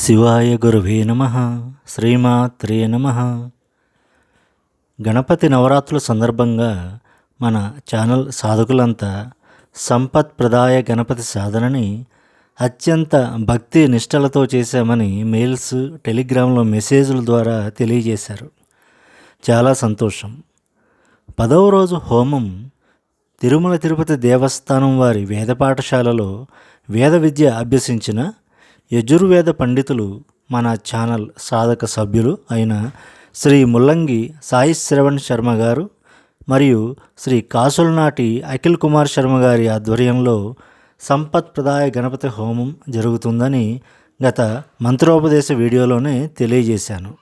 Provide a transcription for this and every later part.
శివాయ గురువే నమ శ్రీమాత్రే నమ. గణపతి నవరాత్రుల సందర్భంగా మన ఛానల్ సాధకులంతా సంపత్ ప్రదాయ గణపతి సాధనని అత్యంత భక్తి నిష్టలతో చేశామని మెయిల్స్ టెలిగ్రామ్లో మెసేజ్ల ద్వారా తెలియజేశారు. చాలా సంతోషం. పదవ రోజు హోమం తిరుమల తిరుపతి దేవస్థానం వారి వేద పాఠశాలలో వేద విద్య అభ్యసించిన యజుర్వేద పండితులు మన ఛానల్ సాధక సభ్యులు అయిన శ్రీ ముల్లంగి సాయి శ్రవణ్ శర్మ గారు మరియు శ్రీ కాసులనాటి అఖిల్ కుమార్ శర్మ గారి ఆధ్వర్యంలో సంపత్ప్రదాయ గణపతి హోమం జరుగుతుందని గత మంత్రోపదేశ వీడియోలోనే తెలియజేశాను.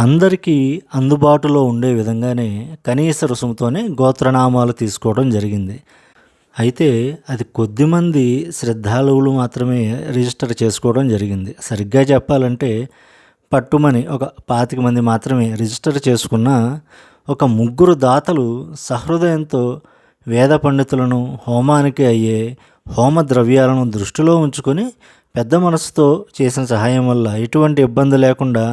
అందరికీ అందుబాటులో ఉండే విధంగానే కనీస రుసుముతోనే గోత్రనామాలు తీసుకోవడం జరిగింది. అయితే అది కొద్దిమంది శ్రద్ధాళువులు మాత్రమే రిజిస్టర్ చేసుకోవడం జరిగింది. సరిగ్గా చెప్పాలంటే పట్టుమని ఒక పాతిక మంది మాత్రమే రిజిస్టర్ చేసుకున్న ఒక ముగ్గురు దాతలు సహృదయంతో వేద పండితులను హోమానికి అయ్యే హోమ ద్రవ్యాలను దృష్టిలో ఉంచుకొని పెద్ద మనసుతో చేసిన సహాయం వల్ల ఎటువంటి ఇబ్బంది లేకుండా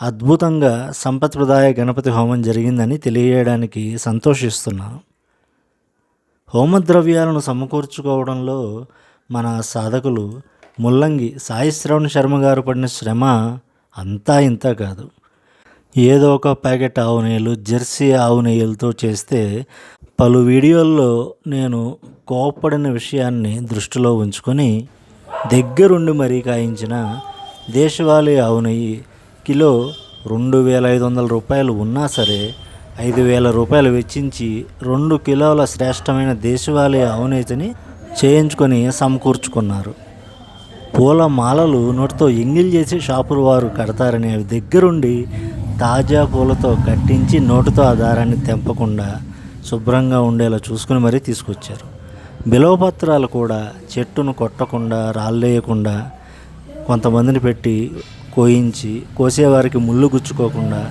అద్భుతంగా సంపత్ప్రదాయ గణపతి హోమం జరిగిందని తెలియజేయడానికి సంతోషిస్తున్నాను. హోమద్రవ్యాలను సమకూర్చుకోవడంలో మన సాధకులు ముల్లంగి సాయి శ్రవణ్ శర్మ గారు పడిన శ్రమ అంతా ఇంత కాదు. ఏదో ఒక ప్యాకెట్ ఆవు నెయ్యలు జెర్సీ ఆవు నెయ్యలతో చేస్తే పలు వీడియోల్లో నేను కోప్పడిన విషయాన్ని దృష్టిలో ఉంచుకొని దగ్గరుండి మరీ కాయించిన దేశవాళీ ఆవు నెయ్యి కిలో రెండు వేల ఐదు వందల రూపాయలు ఉన్నా సరే ఐదు వేల రూపాయలు వెచ్చించి రెండు కిలోల శ్రేష్టమైన దేశవాళీ అవినీతిని చేయించుకొని సమకూర్చుకున్నారు. పూల మాలలు నోటితో ఎంగిల్ చేసి షాపుల వారు కడతారని అవి దగ్గరుండి తాజా పూలతో కట్టించి నోటితో ఆ దారాన్ని తెంపకుండా శుభ్రంగా ఉండేలా చూసుకుని మరీ తీసుకొచ్చారు. బిలవపత్రాలు కూడా చెట్టును కొట్టకుండా రాళ్ళేయకుండా కొంతమందిని పెట్టి కోయించి కోసేవారికి ముళ్ళు గుచ్చుకోకుండా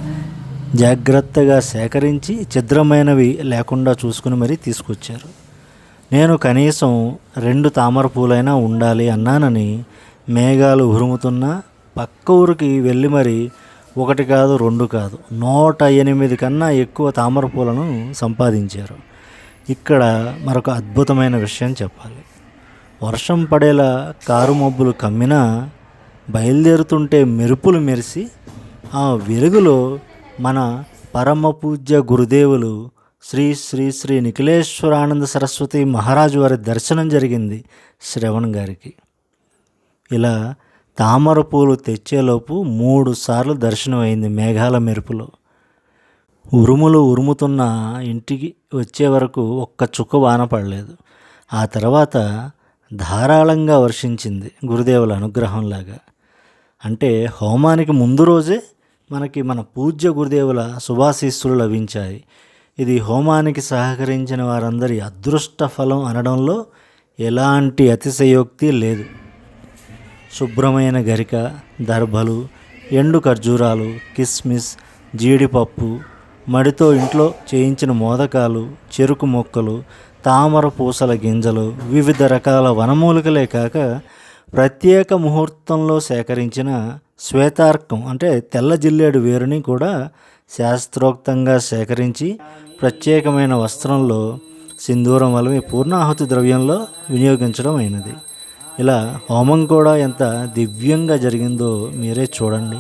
జాగ్రత్తగా సేకరించి ఛిద్రమైనవి లేకుండా చూసుకుని మరీ తీసుకొచ్చారు. నేను కనీసం రెండు తామర పూలైనా ఉండాలి అన్నానని మేఘాలు ఉరుముతున్నా పక్క ఊరికి వెళ్ళి మరి ఒకటి కాదు రెండు కాదు నూట ఎనిమిది కన్నా ఎక్కువ తామర పూలను సంపాదించారు. ఇక్కడ మరొక అద్భుతమైన విషయం చెప్పాలి. వర్షం పడేలా కారు మబ్బులు కమ్మినా బయలుదేరుతుంటే మెరుపులు మెరిసి ఆ వెలుగులో మన పరమ పూజ్య గురుదేవులు శ్రీ శ్రీ శ్రీ నిఖిలేశ్వరానంద సరస్వతి మహారాజు వారి దర్శనం జరిగింది శ్రవణ్ గారికి. ఇలా తామర పూలు తెచ్చేలోపు మూడు సార్లు దర్శనం అయింది మేఘాల మెరుపులో. ఉరుములు ఉరుముతున్న ఇంటికి వచ్చే వరకు ఒక్క చుక్క వాన పడలేదు. ఆ తర్వాత ధారాళంగా వర్షించింది గురుదేవుల అనుగ్రహంలాగా. అంటే హోమానికి ముందు రోజే మనకి మన పూజ్య గురుదేవుల శుభాశీస్సులు లభించాయి. ఇది హోమానికి సహకరించిన వారందరి అదృష్ట ఫలం అనడంలో ఎలాంటి అతిశయోక్తి లేదు. శుభ్రమైన గరిక దర్భలు ఎండు ఖర్జూరాలు కిస్మిస్ జీడిపప్పు మడితో ఇంట్లో చేయించిన మోదకాలు చెరుకు మొక్కలు తామర పూసల గింజలు వివిధ రకాల వనమూలికలే కాక ప్రత్యేక ముహూర్తంలో సేకరించిన శ్వేతార్కం అంటే తెల్ల జిల్లేడు వేరుని కూడా శాస్త్రోక్తంగా సేకరించి ప్రత్యేకమైన వస్త్రంలో సింధూరం వలమి పూర్ణాహుతి ద్రవ్యంలో వినియోగించడం అయినది. ఇలా హోమం కూడా ఎంత దివ్యంగా జరిగిందో మీరే చూడండి.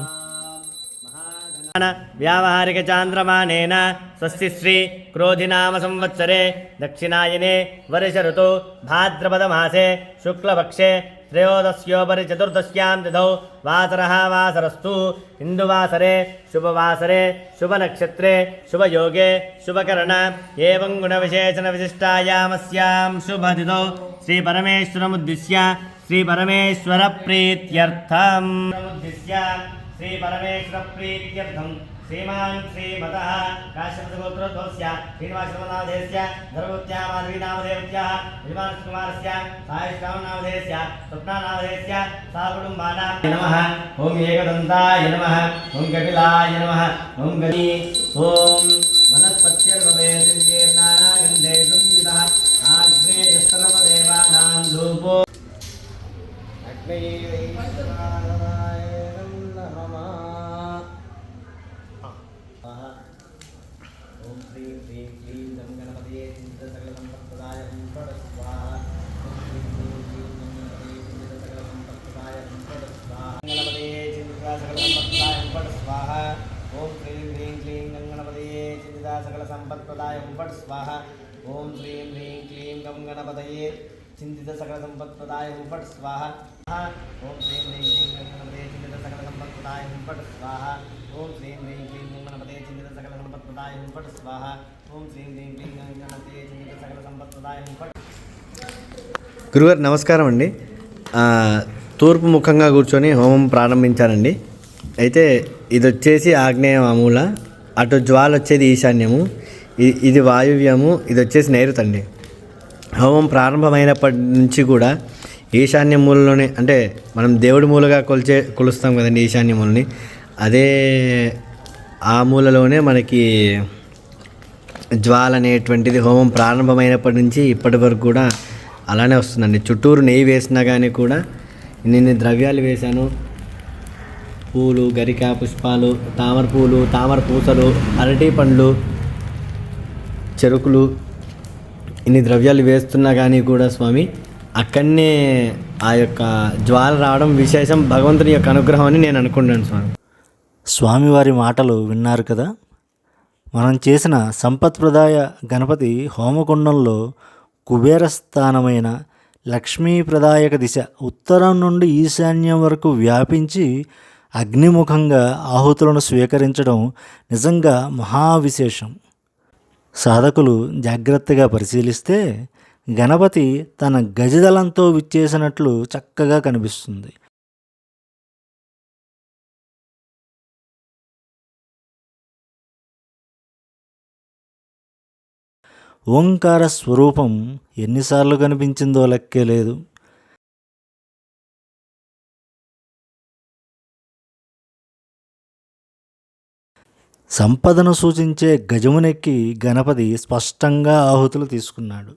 వ్యావహారిక చాంద్రమానేన స్వస్తి శ్రీ క్రోధినామ సంవత్సరే దక్షిణాయనే వర్ష ఋతు భాద్రపద మాసే శుక్లపక్షే త్రయోదశ్యోపరి చతుర్దశ్యాం తిథౌ. వాసరः వాసరస్తు హిందువాసరే శుభవాసరే శుభనక్షత్రే శుభయోగే శుభకరణ. ఏవం గుణవిశేషణ విశిష్టాయామస్యాం. శుభతిథౌ. శ్రీపరమేశ్వరముద్దిశ్య శ్రీపరమేశ్వర ప్రీత్యర్థం శ్రీమాన్ శ్రీమత కాశ్యపగోత్రోద్భవస్య శ్రీనివాసనామధేయస్య ధర్మోత్యామాధవీనామధేయస్య యజమాన్ కుమారస్య సాయిశ్రామనామధేయస్య స్వప్నానామధేయస్య సాకుటుంబానాం నమః ఓం ఏకదంతాయ నమః ఓం కపిలాయ ఓం ఓం గణపతయే. చింతిత సకల సంపత్ప్రదాయం ఫట్ స్వాహ. ఓం శ్రీం హ్రీం క్లీం గం గణపతయే. చింతిత సకల సంపత్ప్రదాయం ఫట్ స్వాహ. ఓం శ్రీం హ్రీం క్లీం గం గణపతయే. చింతిత సకల సంపత్ప్రదాయం ఫట్ స్వాహ. ఓం శ్రీం హ్రీం క్లీం గం గణపతయే. చింతిత సకల సంపత్ప్రదాయం ఫట్ గురుగారు నమస్కారం అండి. తూర్పు ముఖంగా కూర్చొని హోమం ప్రారంభించారండి అయితే ఇది వచ్చేసి ఆగ్నేయ మామూల అటు జ్వాల వచ్చేది ఈశాన్యము ఇది ఇది వాయువ్యము ఇది వచ్చేసి నైరుతి అండి హోమం ప్రారంభమైనప్పటి నుంచి కూడా ఈశాన్య మూలలోనే అంటే మనం దేవుడి మూలగా కొలిచే కొలుస్తాం కదండి ఈశాన్య మూలని అదే ఆ మూలలోనే మనకి జ్వాల అనేటువంటిది హోమం ప్రారంభమైనప్పటి నుంచి ఇప్పటి వరకు కూడా అలానే వస్తుందండి. చుట్టూరు నెయ్యి వేసినా కానీ కూడా ఇన్ని ద్రవ్యాలు వేశాను. పూలు గరిక పుష్పాలు తామర పూలు తామర పూసలు అరటి పండ్లు చెరుకులు ఇన్ని ద్రవ్యాలు వేస్తున్నా కానీ కూడా స్వామి అక్కడనే ఆ యొక్క జ్వాల రావడం విశేషం భగవంతుని యొక్క అనుగ్రహం అని నేను అనుకుంటాను స్వామి. స్వామివారి మాటలు విన్నారు కదా? మనం చేసిన సంపత్ప్రదాయ గణపతి హోమకుండంలో కుబేర స్థానమైన లక్ష్మీప్రదాయక దిశ ఉత్తరం నుండి ఈశాన్యం వరకు వ్యాపించి అగ్నిముఖంగా ఆహుతులను స్వీకరించడం నిజంగా మహావిశేషం. సాధకులు జాగ్రత్తగా పరిశీలిస్తే గణపతి తన గజదలంతో విచ్చేసినట్లు చక్కగా కనిపిస్తుంది. ఓంకార స్వరూపం ఎన్నిసార్లు కనిపించిందో లెక్కే లేదు. సంపదను సూచించే గజమునెక్కి గణపతి స్పష్టంగా ఆహుతులు తీసుకున్నాడు.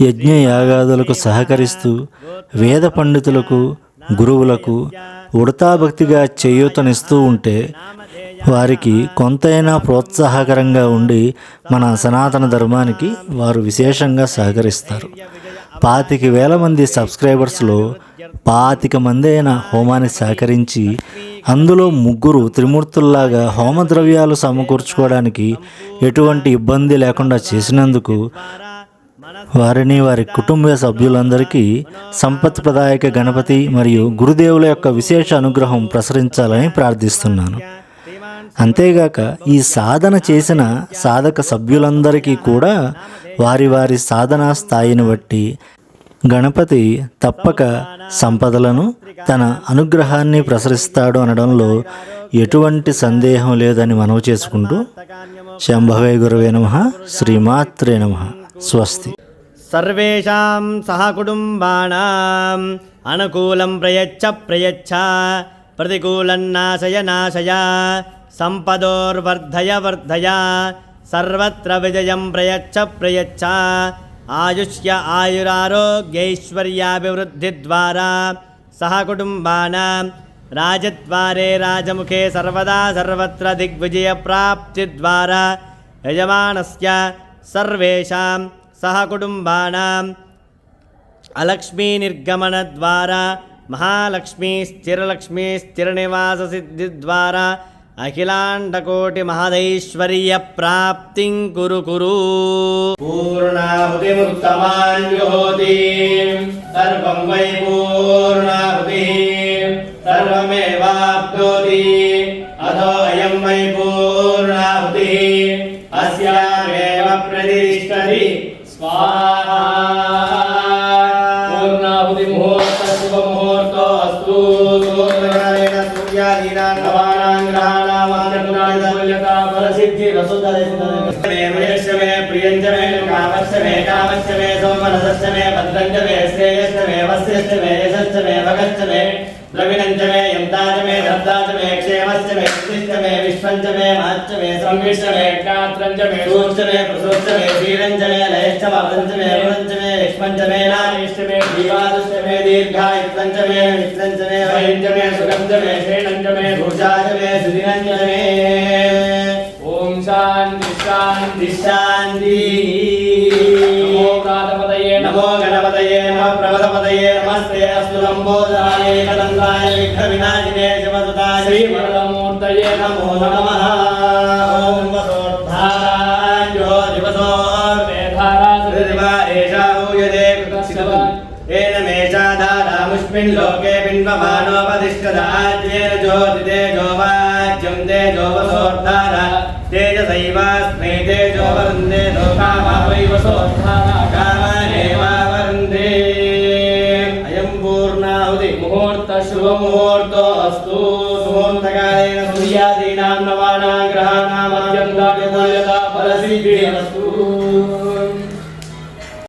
యజ్ఞ యాగాదులకు సహకరిస్తూ వేద పండితులకు గురువులకు ఉడతాభక్తిగా చేయూతనిస్తూ ఉంటే వారికి కొంతైనా ప్రోత్సాహకరంగా ఉండి మన సనాతన ధర్మానికి వారు విశేషంగా సహకరిస్తారు. పాతిక వేల మంది సబ్స్క్రైబర్స్లో పాతిక మంది అయిన హోమాన్ని సహకరించి అందులో ముగ్గురు త్రిమూర్తుల్లాగా హోమ ద్రవ్యాలు సమకూర్చుకోవడానికి ఎటువంటి ఇబ్బంది లేకుండా చేసినందుకు వారిని వారి కుటుంబ సభ్యులందరికీ సంపత్ప్రదాయక గణపతి మరియు గురుదేవుల యొక్క విశేష అనుగ్రహం ప్రసరించాలని ప్రార్థిస్తున్నాను. అంతేగాక ఈ సాధన చేసిన సాధక సభ్యులందరికీ కూడా వారి వారి సాధనా స్థాయిని బట్టి గణపతి తప్పక సంపదలను తన అనుగ్రహాన్ని ప్రసరిస్తాడు అనడంలో ఎటువంటి సందేహం లేదని మనవి చేసుకుంటూ శంభవే గురవే నమ శ్రీమాత్రే నమ. స్వస్తి. సర్వేషాం సహకుటుంబాణం అనుకూలం ప్రయచ్చ ప్రయచ్చ ప్రతికూలం నాశయ सम्पदोर्वर्धय वर्धय सर्वत्र विजयं प्रयच्छ प्रयच्छ आयुष्य आयुरारोग्यैश्वर्याभिवृद्धिद्वारा सहकुटुम्बानां राजद्वारे राजमुखे सर्वदा सर्वत्र दिग्विजयप्राप्तिद्वारा यजमानस्य सर्वेषां सहकुटुम्बानाम् अलक्ष्मीनिर्गमनद्वारा महालक्ष्मी स्थिरलक्ष्मी स्थिरनिवाससिद्धिद्वारा అఖిలాండకోటి మహదైశ్వర్య ప్రాప్తి కురు కురు పూర్ణాహుతిముత్తమాన్యోతి సర్వం వై పూర్ణాహుతి సర్వమేవ सूर्यादीनां नवानां ग्रहाणां आदित्यता परसिद्धि रसुदमे मयश्च मे प्रियञ्च मे कामश्च मे कामश्च मे सोमनसश्च मे भद्रञ्च मे श्रेयश्च मे वस्यश्च मे यशश्च శాంతి శాంతి నమో కాదపదయే నమో. గణపతయే నమ. ప్రబలపదయే నమస్తే అస్తు లంబోదరాయే కదంతాయ విఘ్న వినాశినే శివసుతా శ్రీ వరదమూర్తయే నమో. నమ. ఓం వసోద్ధారాజ్యో దివసోర్మేధారా ఏషా ఊయతే ఏన మేషాధారాముష్మిన్ లోకే బింబమానోపదిష్టదాజ్యేన జ్యోతితే జోవాజ్యం తే జోవసోర్ధారా ते जोवसोद्धारा तेजसैवास्मै तेजो वरुन्धे लोकामावैव सोद्धारा कामनेवावरुन्धे अयं पूर्णाहुति मुहूर्त शुभमुहूर्तो अस्तु सुमुहूर्तकालेन सूर्यादीनां नवानां ग्रहाणाम् अत्यन्ताय फलसिद्धिरस्तु